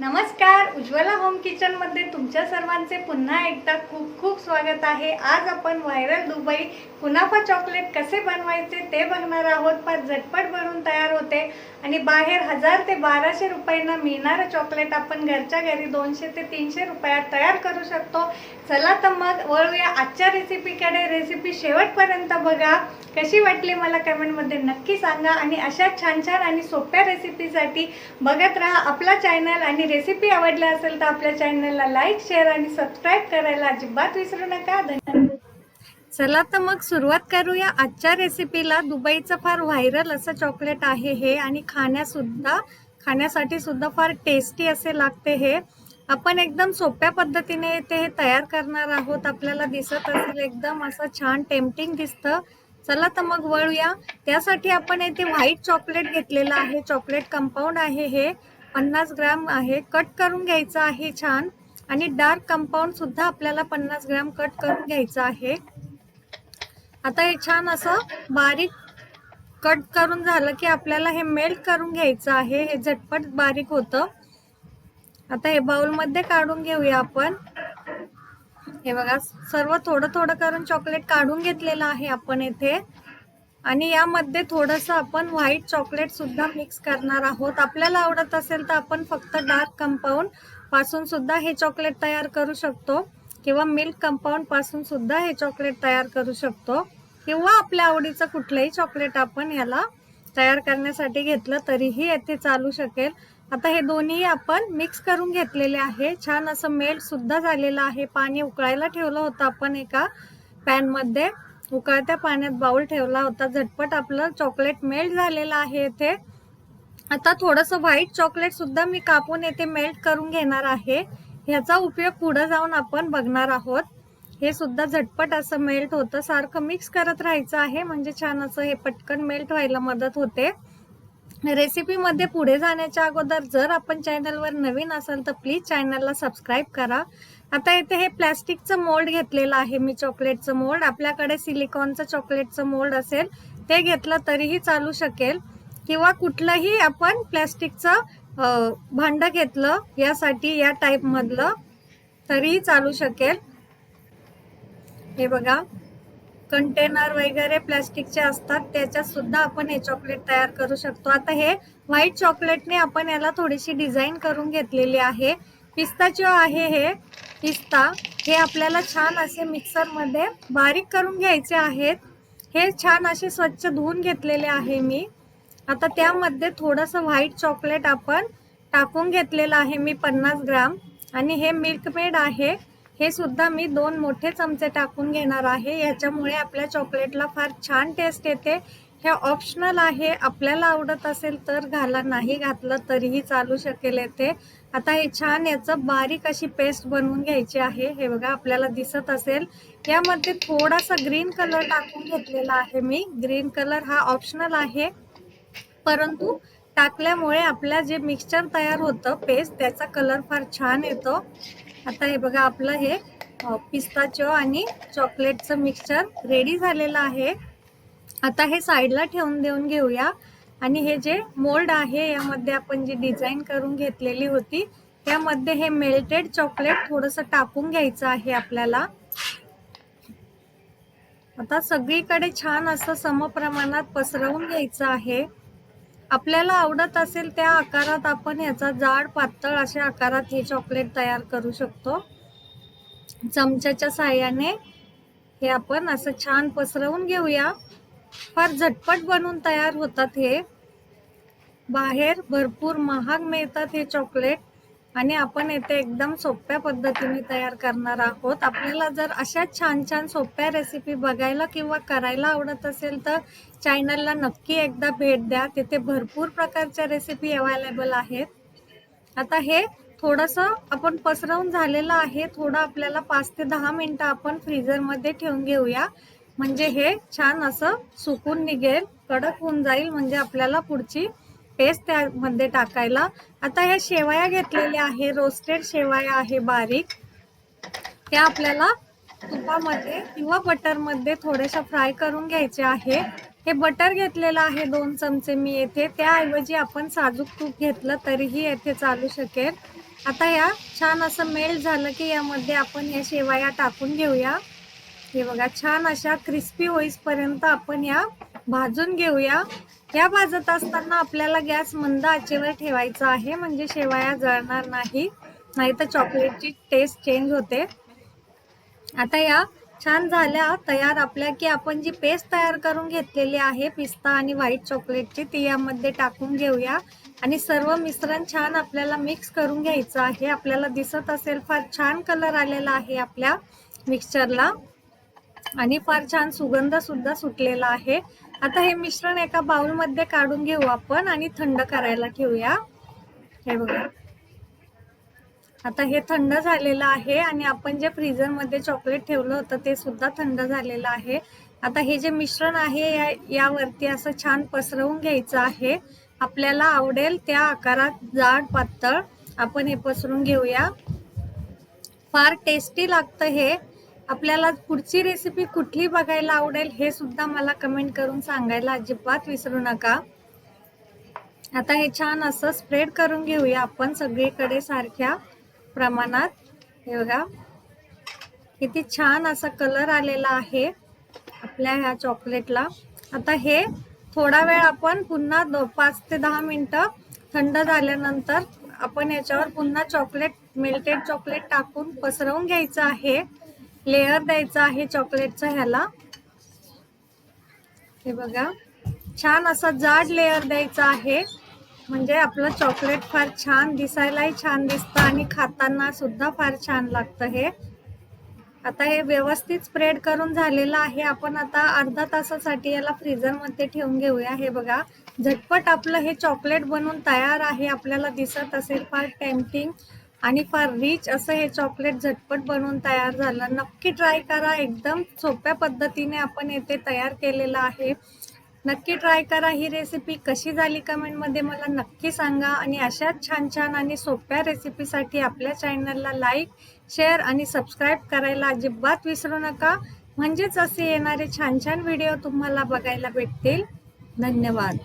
नमस्कार उज्ज्वला होम किचनमध्ये तुमच्या सर्वांचे पुन्हा एकदा खूप खूप स्वागत आहे. आज आपण व्हायरल दुबई कुनाफा चॉकलेट कसे बनवायचे ते बघणार आहोत. पण झटपट बनवून तयार होते. आणि बाहेर हजार ते बाराशे रुपयांना मिळणारं चॉकलेट आपण घरच्या घरी दोनशे ते तीनशे रुपयात तयार करू शकतो. चला तर मग वळूया आजच्या रेसिपीकडे रेसिपी शेवटपर्यंत बघा. कशी वाटली मला कमेंटमध्ये नक्की सांगा आणि अशा छान छान आणि सोप्या रेसिपीसाठी बघत राहा आपला चॅनल आणि रेसिपी आवडल्या असेल तर आपल्या चॅनलला लाईक शेअर आणि सबस्क्राईब करायला अजिबात विसरू नका. धन्यवाद. चला तर मग सुरुवात करूया आजच्या रेसिपीला दुबईचं फार व्हायरल असं चॉकलेट आहे हे आणि खाण्यासुद्धा खाण्यासाठी सुद्धा फार टेस्टी असे लागते हे. आपण एकदम सोप्या पद्धतीने ते हे तयार करणार आहोत. आपल्याला दिसत असेल एकदम असं छान टेम्पटिंग दिसतं. चला तर मग वळूया. त्यासाठी आपण येथे व्हाईट चॉकलेट घेतलेलं आहे. चॉकलेट कंपाऊंड आहे हे. पन्नास ग्राम आहे. कट करून घ्यायचं आहे छान. आणि डार्क कंपाऊंड सुद्धा आपल्याला पन्नास ग्रॅम कट करून घ्यायचं आहे. आता हे छान असं बारीक कट करून झालं की आपल्याला हे मेल्ट करून घ्यायचं आहे. हे झटपट बारीक होतं. आता हे बाउलमध्ये काढून घेऊया आपण. हे बघा सर्व थोडं थोडं करून चॉकलेट काढून घेतलेलं आहे आपण येथे आणि यामध्ये थोडंसं आपण व्हाईट चॉकलेट सुद्धा मिक्स करणार आहोत. आपल्याला आवडत असेल तर आपण फक्त डार्क कंपाऊंडपासून सुद्धा हे चॉकलेट तयार करू शकतो. किंवा मिल्क कंपाऊंडपासून सुद्धा हे चॉकलेट तयार करू शकतो. किंवा आपल्या आवडीचं कुठलंही चॉकलेट आपण याला तयार करण्यासाठी घेतलं तरीही येथे चालू शकेल. आता हे दोन्ही आपण मिक्स करून घेतलेले आहे. छान असं मेल्ट सुद्धा झालेलं आहे. पाणी उकळायला ठेवलं होतं आपण एका पॅनमध्ये उकळत्या पाण्यात बाउल ठेवला होता. झटपट आपलं चॉकलेट मेल्ट झालेलं आहे येथे. आता थोडंसं व्हाईट चॉकलेट सुद्धा मी कापून येथे मेल्ट करून घेणार आहे. ह्याचा उपयोग पुढे जाऊन आपण बघणार आहोत. हे सुद्धा झटपट असं मेल्ट होतं. सारखं मिक्स करत राहायचं आहे. म्हणजे छान असं हे पटकन मेल्ट व्हायला मदत होते. रेसिपीमध्ये पुढे जाण्याच्या अगोदर जर आपण चॅनलवर नवीन असाल तर प्लीज चॅनलला सबस्क्राईब करा. आता इथे हे प्लॅस्टिकचं मोल्ड घेतलेलं आहे मी चॉकलेटचं मोल्ड आपल्याकडे सिलिकॉनचं चॉकलेटचं मोल्ड असेल ते घेतलं तरीही चालू शकेल. किंवा कुठलंही आपण प्लॅस्टिकचं भांड घेतलं यासाठी या टाईपमधलं तरीही चालू शकेल. हे बघा कंटेनर वगैरे प्लॅस्टिकचे असतात त्याच्यात सुद्धा आपण हे चॉकलेट तयार करू शकतो. आता हे व्हाईट चॉकलेटने आपण याला थोडीशी डिझाईन करून घेतलेली आहे. पिस्ताचिओ आहे हे पिस्ता हे आपल्याला छान असे मिक्सरमध्ये बारीक करून घ्यायचे आहेत. हे छान असे स्वच्छ धुवून घेतलेले आहे मी. आता त्यामध्ये थोडंसं व्हाईट चॉकलेट आपण टाकून घेतलेलं आहे मी पन्नास ग्राम. आणि हे मिल्कमेड आहे. हे सुद्धा मी दोन मोठे चमचे टाकून घेणार आहे. याच्यामुळे आपल्या चॉकलेटला फार छान टेस्ट येते. हे ऑप्शनल आहे. आपल्याला आवडत असेल तर घाला. नाही घातलं तरीही चालू शकेल येते आता हे छान याचं बारीक अशी पेस्ट बनवून घ्यायची आहे. हे बघा आपल्याला दिसत असेल. यामध्ये थोडासा ग्रीन कलर टाकून घेतलेला आहे मी. ग्रीन कलर हा ऑप्शनल आहे. परंतु टाकल्यामुळे आपला जे मिक्सचर तयार होतं पेस्ट त्याचा कलर फार छान येतो. आता हे बघा आपलं हे पिस्ताचो आणि चॉकलेटचं मिक्सचर रेडी झालेलं आहे. आता हे साईडला ठेवून देऊन घेऊया. आणि हे जे मोल्ड आहे यामध्ये आपण जी डिझाईन करून घेतलेली होती त्यामध्ये हे मेल्टेड चॉकलेट थोडंसं टाकून घ्यायचं आहे आपल्याला. आता सगळीकडे छान असं समप्रमाणात पसरवून घ्यायचं आहे. आपल्याला आवडत असेल त्या आकारात आपण याचा जाड पातळ अशा आकारात हे चॉकलेट तयार करू शकतो. चमच्याच्या साह्याने हे आपण असं छान पसरवून घेऊया. फार झटपट बनवून तयार होतात हे. बाहेर भरपूर महाग मिळतात हे चॉकलेट आणि आपण येथे एकदम सोप्या पद्धतीने तयार करणार आहोत. आपल्याला जर अशा छान छान सोप्या रेसिपी बघायला किंवा करायला आवडत असेल तर चॅनलला नक्की एकदा भेट द्या. तिथे भरपूर प्रकारच्या रेसिपी अवेलेबल आहेत. आता हे थोडंसं आपण पसरवून झालेलं आहे. थोडं आपल्याला पाच ते दहा मिनटं आपण फ्रीझरमध्ये ठेवून घेऊया. म्हणजे हे छान असं सुकून निघेल कडक होऊन जाईल म्हणजे आपल्याला पुढची पेस्ट त्यामध्ये टाकायला. आता ह्या शेवया घेतलेल्या आहे रोस्टेड शेवया आहे बारीक. त्या आपल्याला तुपामध्ये किंवा बटरमध्ये थोड्याशा फ्राय करून घ्यायचे आहे. हे बटर घेतलेलं आहे दोन चमचे मी येथे. त्याऐवजी आपण साजूक तूप घेतलं तरीही येथे चालू शकेल. आता या छान असं मेल्ट झालं की यामध्ये आपण या शेवाया टाकून घेऊया. हे बघा छान अशा क्रिस्पी होईपर्यंत आपण या भाजून घेऊया. या भाजत असताना आपल्याला गॅस मंद आचेवर ठेवायचा आहे म्हणजे शेवाया जळणार नाही. नाही तर चॉकलेटची टेस्ट चेंज होते. आता या छान झाल्या तयार आपल्या की आपण जी पेस्ट तयार करून घेतलेली आहे पिस्ता आणि व्हाईट चॉकलेटची ती यामध्ये टाकून घेऊया. आणि सर्व मिश्रण छान आपल्याला मिक्स करून घ्यायचं आहे. आपल्याला दिसत असेल फार छान कलर आलेला आहे आपल्या मिक्सचरला आणि फार छान सुगंध सुद्धा सुटलेला आहे. आता हे मिश्रण एका बाउलमध्ये काढून घेऊ आपण आणि थंड करायला ठेवूया. हे बघा. आता हे थंड झालेलं आहे आणि आपण जे फ्रीजरमध्ये चॉकलेट ठेवलं होतं ते सुद्धा थंड झालेलं आहे. आता हे जे मिश्रण आहे या यावरती असं छान पसरवून घ्यायचं आहे. आपल्याला आवडेल त्या आकारात जाड पातळ आपण हे पसरून घेऊया. फार टेस्टी लागतं हे. आपल्याला पुढची रेसिपी कुठली बघायला आवडेल हे सुद्धा मला कमेंट करून सांगायला अजिबात विसरू नका. आता हे छान असं स्प्रेड करून घेऊया आपण सगळीकडे सारख्या प्रमाणात. हे बघा. किती छान असा कलर आलेला आहे आपल्या ह्या चॉकलेटला आता हे थोडा वेळ आपण पुन्हा पाच ते दहा मिनटं थंड झाल्यानंतर आपण याच्यावर पुन्हा चॉकलेट मेल्टेड चॉकलेट टाकून पसरवून घ्यायचं आहे. लेअर द्यायचं आहे चॉकलेटचा ह्याला. हे बघा. छान असा जाड लेअर द्यायचा आहे. म्हणजे आपलं चॉकलेट फार छान दिसायलाही छान दिसतं आणि खाताना सुद्धा फार छान लागतं हे. आता हे व्यवस्थित स्प्रेड करून झालेलं आहे. आपण आता अर्धा तासासाठी याला फ्रीजरमध्ये ठेवून घेऊया. हे बघा. झटपट आपलं हे चॉकलेट बनवून तयार आहे. आपल्याला दिसत असेल फार टेम्पटिंग आणि फार रिच असं हे चॉकलेट झटपट बनवून तयार झालं. नक्की ट्राय करा. एकदम सोप्या पद्धतीने आपण येथे तयार केलेलं आहे. नक्की ट्राय करा. ही रेसिपी कशी झाली कमेंटमध्ये मला नक्की सांगा. आणि अशाच छान छान आणि सोप्या रेसिपीसाठी आपल्या चॅनलला लाईक शेअर आणि सबस्क्राईब करायला अजिबात विसरू नका. म्हणजेच असे येणारे छान छान व्हिडिओ तुम्हाला बघायला भेटतील. धन्यवाद.